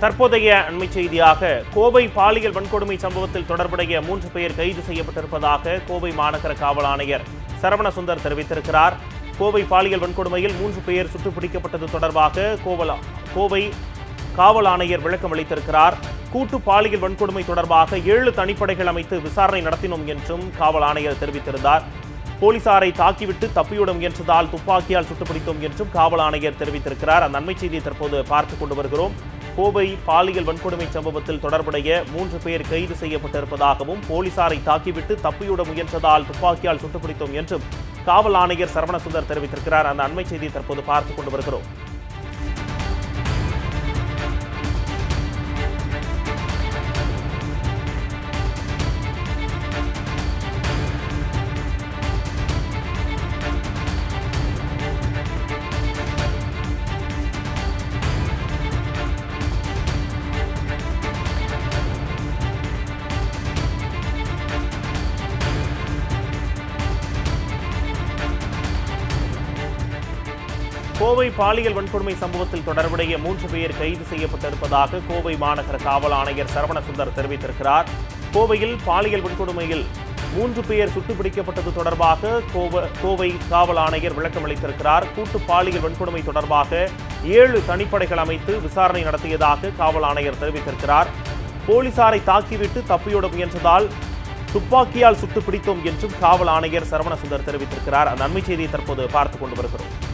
தற்போதைய அண்மை செய்தியாக கோவை பாலியல் வன்கொடுமை சம்பவத்தில் தொடர்புடைய மூன்று பேர் கைது செய்யப்பட்டிருப்பதாக கோவை மாநகர காவல் ஆணையர் சரவணசுந்தர் தெரிவித்திருக்கிறார். கோவை பாலியல் வன்கொடுமையில் மூன்று பேர் சுட்டுப்பிடிக்கப்பட்டது தொடர்பாக கோவல கோவை காவல் ஆணையர் விளக்கம் அளித்திருக்கிறார். கூட்டு பாலியல் வன்கொடுமை தொடர்பாக ஏழு தனிப்படைகள் அமைத்து விசாரணை நடத்தினோம் என்றும் காவல் ஆணையர் தெரிவித்திருந்தார். போலீசாரை தாக்கிவிட்டு தப்பியோட முயன்றதால் துப்பாக்கியால் சுட்டுப்பிடித்தோம் என்றும் காவல் ஆணையர் தெரிவித்திருக்கிறார். அந்த நன்மை செய்தியை தற்போது பார்த்துக் கொண்டு வருகிறோம். கோவை பாலியல் வன்கொடுமை சம்பவத்தில் தொடர்புடைய மூன்று பேர் கைது செய்யப்பட்டிருப்பதாகவும் போலீசாரை தாக்கிவிட்டு தப்பியோட முயன்றதால் துப்பாக்கியால் சுட்டுப்பிடித்தோம் என்றும் காவல் ஆணையர் சரவணசுந்தர் தெரிவித்திருக்கிறார். அந்த அண்மை செய்தியை தற்போது பார்த்துக் கொண்டு வருகிறோம். கோவை பாலியல் வன்கொடுமை சம்பவத்தில் தொடர்புடைய மூன்று பேர் கைது செய்யப்பட்டிருப்பதாக கோவை மாநகர காவல் ஆணையர் சரவணசுந்தர் தெரிவித்திருக்கிறார். கோவையில் பாலியல் வன்கொடுமையில் மூன்று பேர் சுட்டுப்பிடிக்கப்பட்டது தொடர்பாக கோவ கோவை காவல் ஆணையர் விளக்கம் அளித்திருக்கிறார். கூட்டு பாலியல் வன்கொடுமை தொடர்பாக ஏழு தனிப்படைகள் அமைத்து விசாரணை நடத்தியதாக காவல் ஆணையர் தெரிவித்திருக்கிறார். போலீசாரை தாக்கிவிட்டு தப்பியோட முயன்றதால் துப்பாக்கியால் சுட்டு பிடித்தோம் என்றும் காவல் ஆணையர் சரவணசுந்தர் தெரிவித்திருக்கிறார். அந்த நன்மை செய்தியை தற்போது பார்த்துக் கொண்டு வருகிறோம்.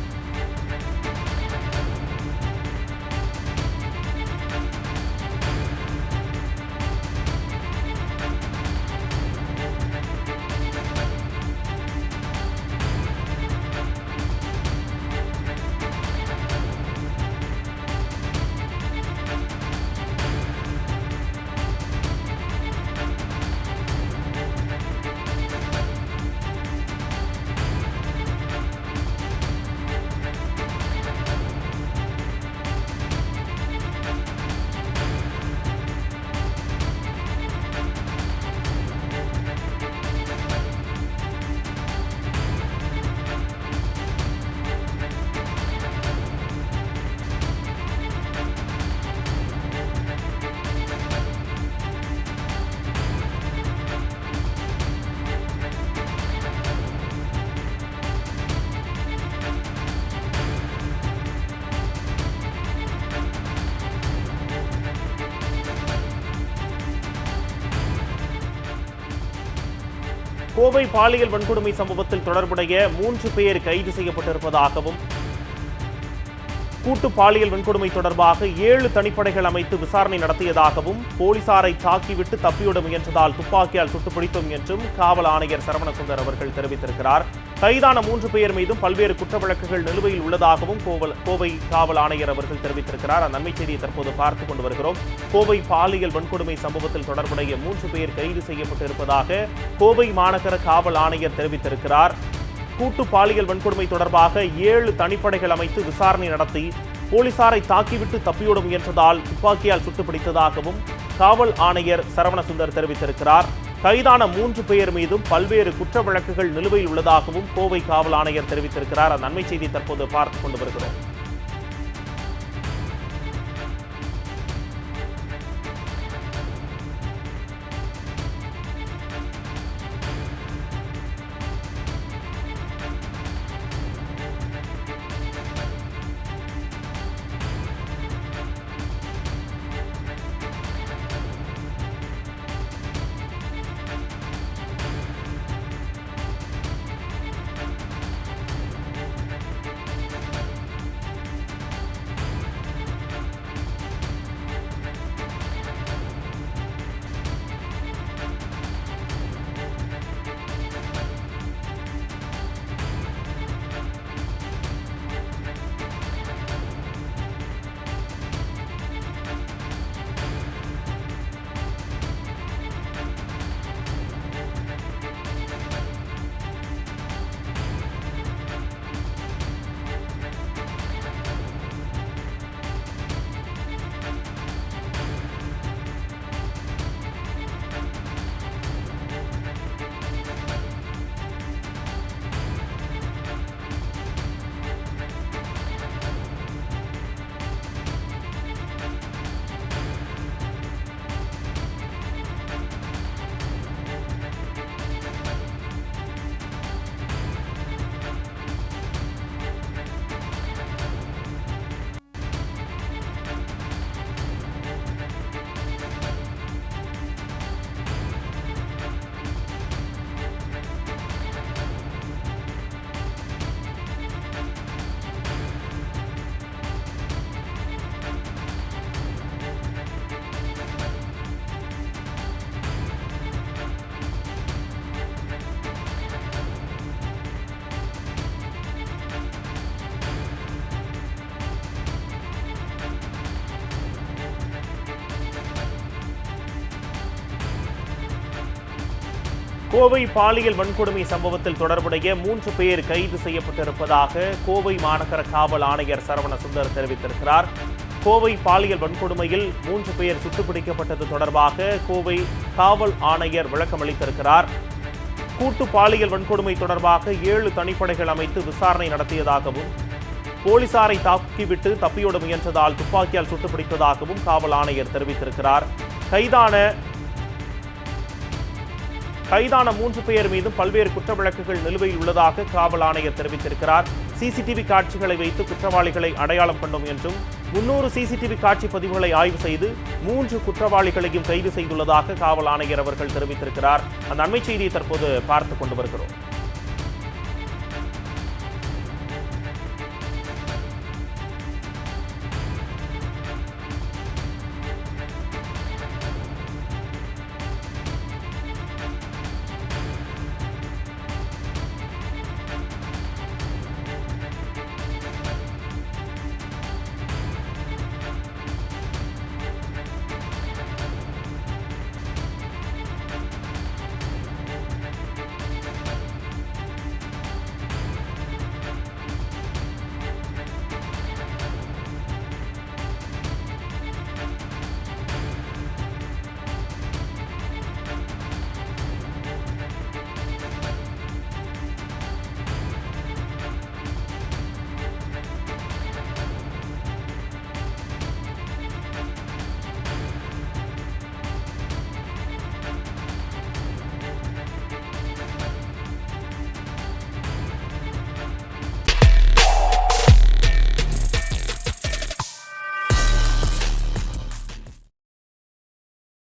கோவை பாலியல் வன்கொடுமை சம்பவத்தில் தொடர்புடைய மூன்று பேர் கைது செய்யப்பட்டிருப்பதாகவும் கூட்டு பாலியல் வன்கொடுமை தொடர்பாக ஏழு தனிப்படைகள் அமைத்து விசாரணை நடத்தியதாகவும் போலீசாரை தாக்கிவிட்டு தப்பியோட முயன்றதால் துப்பாக்கியால் சுட்டுப்பிடித்தோம் என்றும் காவல் ஆணையர் சரவணசுந்தர் அவர்கள் தெரிவித்திருக்கிறார். கைதான மூன்று பேர் மீதும் பல்வேறு குற்ற வழக்குகள் நிலுவையில் உள்ளதாகவும் கோவல் கோவை காவல் ஆணையர் அவர்கள் தெரிவித்திருக்கிறார். அந்த நன்மை செய்தியை தற்போது பார்த்துக் கொண்டு வருகிறோம். கோவை பாலியல் வன்கொடுமை சம்பவத்தில் தொடர்புடைய மூன்று பேர் கைது செய்யப்பட்டிருப்பதாக கோவை மாநகர காவல் ஆணையர் தெரிவித்திருக்கிறார். கூட்டு பாலியல் வன்கொடுமை தொடர்பாக ஏழு தனிப்படைகள் அமைத்து விசாரணை நடத்தி போலீசாரை தாக்கிவிட்டு தப்பியோட முயன்றதால் துப்பாக்கியால் சுட்டுப்பிடித்ததாகவும் காவல் ஆணையர் சரவணசுந்தர் தெரிவித்திருக்கிறார். கைதான மூன்று பேர் மீதும் பல்வேறு குற்ற வழக்குகள் நிலுவையில் உள்ளதாகவும் கோவை காவல் ஆணையர் தெரிவித்திருக்கிறார். அந்த நன்மை செய்தி தற்போது பார்த்துக் கொண்டு வருகிறோம் கோவை பாலியல் வன்கொடுமை சம்பவத்தில் தொடர்புடைய மூன்று பேர் கைது செய்யப்பட்டிருப்பதாக கோவை மாநகர காவல் ஆணையர் சரவண சுந்தர் தெரிவித்திருக்கிறார். கோவை பாலியல் வன்கொடுமையில் மூன்று பேர் சுட்டுப்பிடிக்கப்பட்டது தொடர்பாக கோவை காவல் ஆணையர் விளக்கம் அளித்திருக்கிறார். கூட்டு பாலியல் வன்கொடுமை தொடர்பாக ஏழு தனிப்படைகள் அமைத்து விசாரணை நடத்தியதாகவும் போலீசாரை தாக்கிவிட்டு தப்பியோட முயன்றதால் துப்பாக்கியால் சுட்டுப்பிடித்ததாகவும் காவல் ஆணையர் தெரிவித்திருக்கிறார். கைதான கைதான மூன்று பேர் மீதும் பல்வேறு குற்ற வழக்குகள் நிலுவையில் உள்ளதாக காவல் ஆணையர் தெரிவித்திருக்கிறார். சிசிடிவி காட்சிகளை வைத்து குற்றவாளிகளை அடையாளம் கண்டோம் என்றும் முன்னூறு சிசிடிவி காட்சி பதிவுகளை ஆய்வு செய்து மூன்று குற்றவாளிகளையும் கைது செய்துள்ளதாக காவல் ஆணையர் அவர்கள் தெரிவித்திருக்கிறார். அந்த அண்மை செய்தியை தற்போது பார்த்துக் கொண்டு வருகிறோம்.